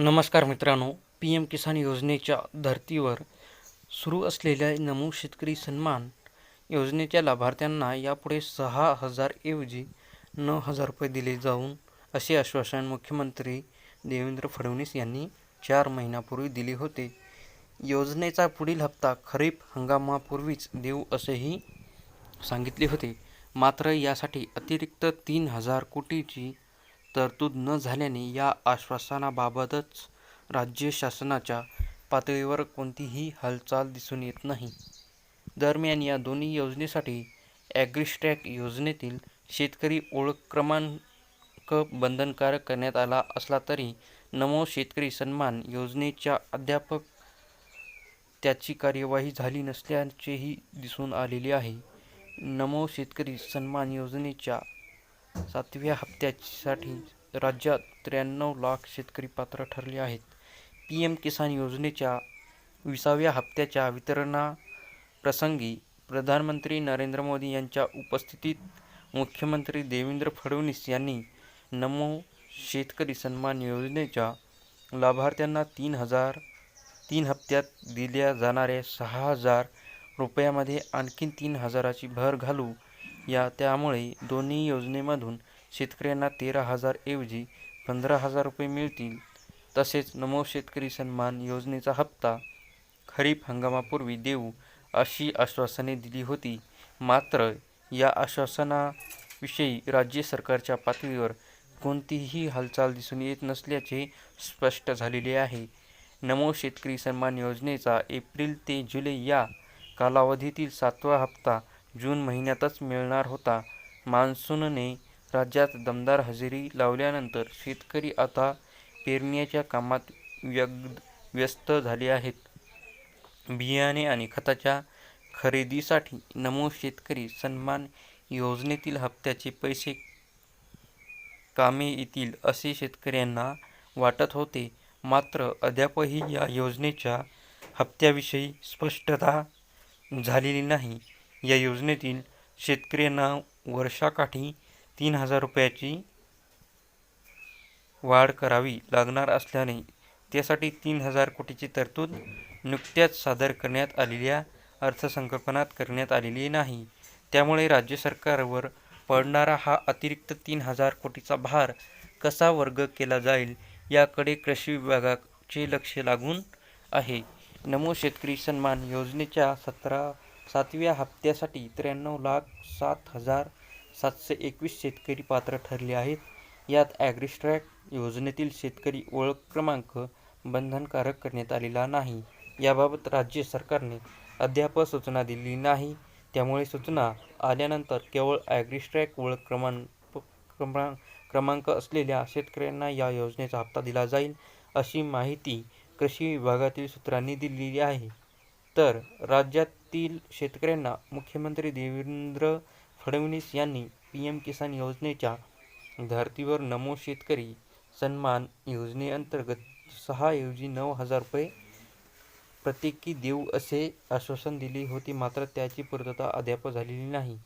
नमस्कार मित्रांनो P M किसान योजनेच्या धर्तीवर सुरू असलेल्या नमो शेतकरी सन्मान योजनेच्या लाभार्थ्यांना यापुढे सहा हजारऐवजी नऊ हजार रुपये दिले जाऊन असे आश्वासन मुख्यमंत्री देवेंद्र फडणवीस यांनी चार महिन्यापूर्वी दिले होते. योजनेचा पुढील हप्ता खरीप हंगामापूर्वीच देऊ असेही सांगितले होते. मात्र यासाठी अतिरिक्त तीन हजार कोटीची तरतूद न झाल्याने या आश्वासनाबाबतच राज्य शासनाच्या पातळीवर कोणतीही हालचाल दिसून येत नाही. दरम्यान या दोन्ही योजनेसाठी ॲग्रिस्टॅक योजनेतील शेतकरी ओळख क्रमांक बंधनकारक करण्यात आला असला तरी नमो शेतकरी सन्मान योजनेच्या अद्याप त्याची कार्यवाही झाली नसल्याचेही दिसून आलेले आहे. नमो शेतकरी सन्मान योजनेच्या सातव्या हप्त्यासाठी राज्यात त्र्याण्णव लाख शेतकरी पात्र ठरले आहेत. पी एम किसान योजनेच्या विसाव्या हप्त्याच्या वितरणाप्रसंगी प्रधानमंत्री नरेंद्र मोदी यांच्या उपस्थितीत मुख्यमंत्री देवेंद्र फडणवीस यांनी नमो शेतकरी सन्मान योजनेच्या लाभार्थ्यांना तीन हजार तीन हप्त्यात दिल्या जाणाऱ्या सहा हजार रुपयामध्ये आणखी तीन हजाराची भर घालू या त्यामुळे दोन्ही योजनेमधून शेतकऱ्यांना तेरा हजार ऐवजी पंधरा हजार रुपये मिळतील. तसेच नमो शेतकरी सन्मान योजनेचा हप्ता खरीप हंगामापूर्वी देऊ अशी आश्वासने दिली होती. मात्र या आश्वासनाविषयी राज्य सरकारच्या पातळीवर कोणतीही हालचाल दिसून येत नसल्याचे स्पष्ट झालेले आहे. नमो शेतकरी सन्मान योजनेचा एप्रिल ते जुलै या कालावधीतील सातवा हप्ता जून महिन्यातच मिळणार होता. मान्सूनने राज्यात दमदार हजेरी लावल्यानंतर शेतकरी आता पेरण्याच्या कामात व्यग व्यस्त झाले आहेत. बियाणे आणि खताच्या खरेदीसाठी नमो शेतकरी सन्मान योजनेतील हप्त्याचे पैसे कामे येतील असे शेतकऱ्यांना वाटत होते. मात्र अद्यापही या योजनेच्या हप्त्याविषयी स्पष्टता झालेली नाही. या योजनेतील शेतकऱ्यांना वर्षाकाठी तीन हजार रुपयाची वाढ करावी लागणार असल्याने त्यासाठी तीन हजार कोटीची तरतूद नुकत्याच सादर करण्यात आलेल्या अर्थसंकल्पात करण्यात आलेली नाही. त्यामुळे राज्य सरकारवर पडणारा हा अतिरिक्त तीन हजार कोटीचा भार कसा वर्ग केला जाईल याकडे कृषी विभागाचे लक्ष लागून आहे. नमो शेतकरी सन्मान योजनेच्या सतरा सातव्या हप्त्यासाठी त्र्याण्णव लाख सात हजार सातशे एकवीस शेतकरी पात्र ठरले आहेत. यात ॲग्रिस्ट्रॅक योजनेतील शेतकरी ओळख क्रमांक बंधनकारक करण्यात आलेला नाही. याबाबत राज्य सरकारने अद्याप सूचना दिली नाही. त्यामुळे सूचना आल्यानंतर केवळ ॲग्रिस्ट्रॅक ओळख क्रमांक क्रमांक क्रमांक असलेल्या शेतकऱ्यांना या योजनेचा हप्ता दिला जाईल अशी माहिती कृषी विभागातील सूत्रांनी दिलेली आहे. तर राज्यात राज्यातील शेतकऱ्यांना मुख्यमंत्री देवेंद्र फडणवीस यांनी पी एम किसान योजनेच्या धर्तीवर नमो शेतकरी सन्मान योजनेअंतर्गत सहाऐवजी नऊ हजार रुपये प्रत्येकी देऊ असे आश्वासन दिले होते. मात्र त्याची पूर्तता अद्याप झालेली नाही.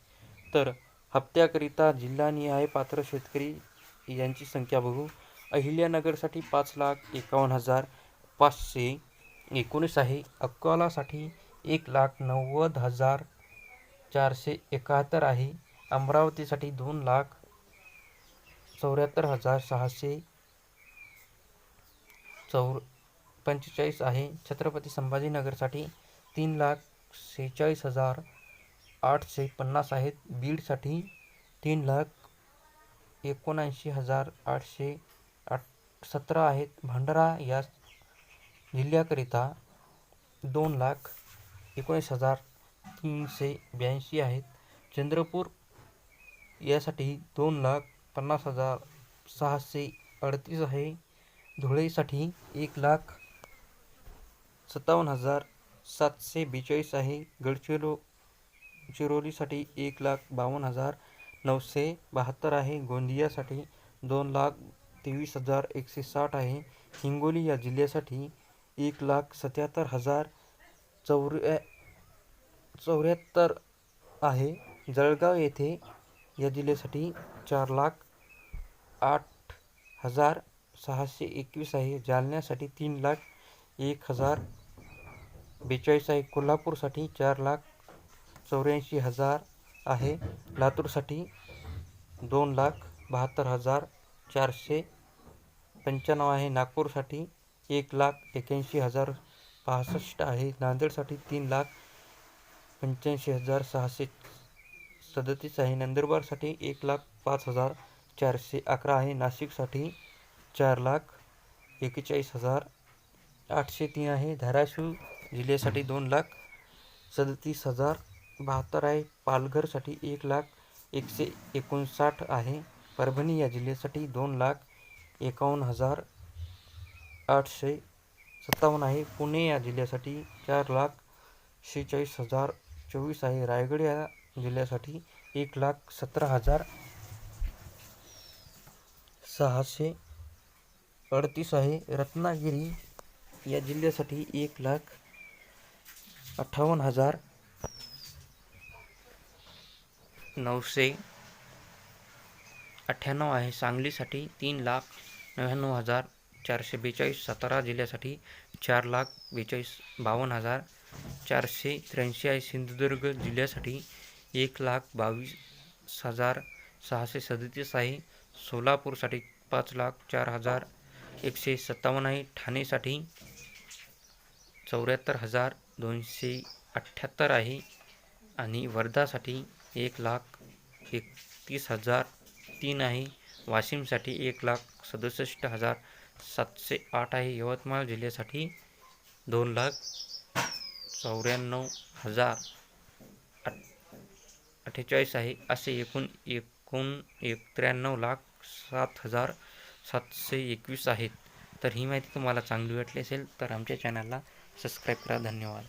तर हप्त्याकरिता जिल्हानिहाय पात्र शेतकरी यांची संख्या बघू. अहिल्यानगरसाठी पाच लाख एकावन्न हजार पाचशे एकोणीस आहे. अकोलासाठी एक लाख नव्वद हजार चारशे एकाहत्तर आहे. अमरावतीसाठी दोन लाख चौऱ्याहत्तर हजार सहाशे चौर पंचेचाळीस आहे. छत्रपती संभाजीनगरसाठी तीन लाख सेहेचाळीस हजार आठशे पन्नास आहेत. बीडसाठी तीन लाख एकोणऐंशी हजार आठशे आठ सतरा आहेत. भंडारा या जिल्ह्याकरिता दोन लाख एकोणीस हजार तीनशे ब्याऐंशी आहेत. चंद्रपूर यासाठी दोन लाख पन्नास हजार सहाशे अडतीस आहे. धुळेसाठी एक लाख सत्तावन्न हजार सातशे बेचाळीस आहे. गडचिरो चिरोलीसाठी एक लाख बावन्न हजार नऊशे बहात्तर आहे. गोंदियासाठी दोन लाख तेवीस हजार एकशे साठ आहे. हिंगोली या जिल्ह्यासाठी एक लाख सत्याहत्तर हजार चौऱ्या चौऱ्याहत्तर आहे. जळगाव येथे या जिल्ह्यासाठी चार लाख आठ हजार सहाशे एकवीस आहे. जालन्यासाठी तीन लाख एक हजार बेचाळीस आहे. कोल्हापूरसाठी चार लाख चौऱ्याऐंशी हजार आहे. लातूरसाठी दोन लाख बहात्तर हजार चारशे पंच्याण्णव आहे. नागपूरसाठी एक लाख एक्याऐंशी हजार पासष्ट आहे. नांदेडसाठी तीन लाख पंच्याऐंशी हजार सहाशे सदतीस आहे. नंदुरबारसाठी एक लाख पाच हजार चारशे अकरा आहे. नाशिकसाठी चार लाख एकेचाळीस हजार आठशे तीन आहे. धाराशिव जिल्ह्यासाठी दोन लाख सदतीस हजार बहात्तर आहे. पालघरसाठी एक लाख एकशे एकोणसाठ आहे. परभणी या जिल्ह्यासाठी दोन लाख एकावन्न हजार आठशे सत्तावन्न आहे. पुणे या जिल्ह्यासाठी चार लाख शेहेचाळीस हजार चोवीस आहे. रायगड या जिल्ह्यासाठी एक लाख सतरा हजार सहाशे अडतीस आहे. रत्नागिरी या जिल्ह्यासाठी एक लाख अठ्ठावन्न हजार नऊशे अठ्ठ्याण्णव आहे. सांगलीसाठी तीन लाख नव्याण्णव हजार चारशे बेचाळीस सातारा जिल्ह्यासाठी चार लाख बेचाळीस बावन्न हजार चारशे त्र्याऐंशी आहे सिंधुदुर्ग जिल्ह्यासाठी एक लाख बावीस हजार सहाशे सदतीस आहे. सोलापूरसाठी पाच लाख चार हजार एकशे सत्तावन्न आहे. ठाणेसाठी चौऱ्याहत्तर हजार दोनशे अठ्ठ्याहत्तर आहे. आणि वर्धासाठी एक लाख एकतीस हजार तीन आहे. वाशिमसाठी एक लाख सदुसष्ट हजार सातशे आठ आहे. यवतमाळ जिल्ह्यासाठी दोन लाख चौऱ्याण्णव हजार अठ अठ्ठेचाळीस आहे. असे एकूण एकूण एक त्र्याण्णव लाख सात हजार सातशे एकवीस आहेत. तर ही माहिती तुम्हाला चांगली वाटली असेल तर आमच्या चॅनलला सबस्क्राईब करा. धन्यवाद.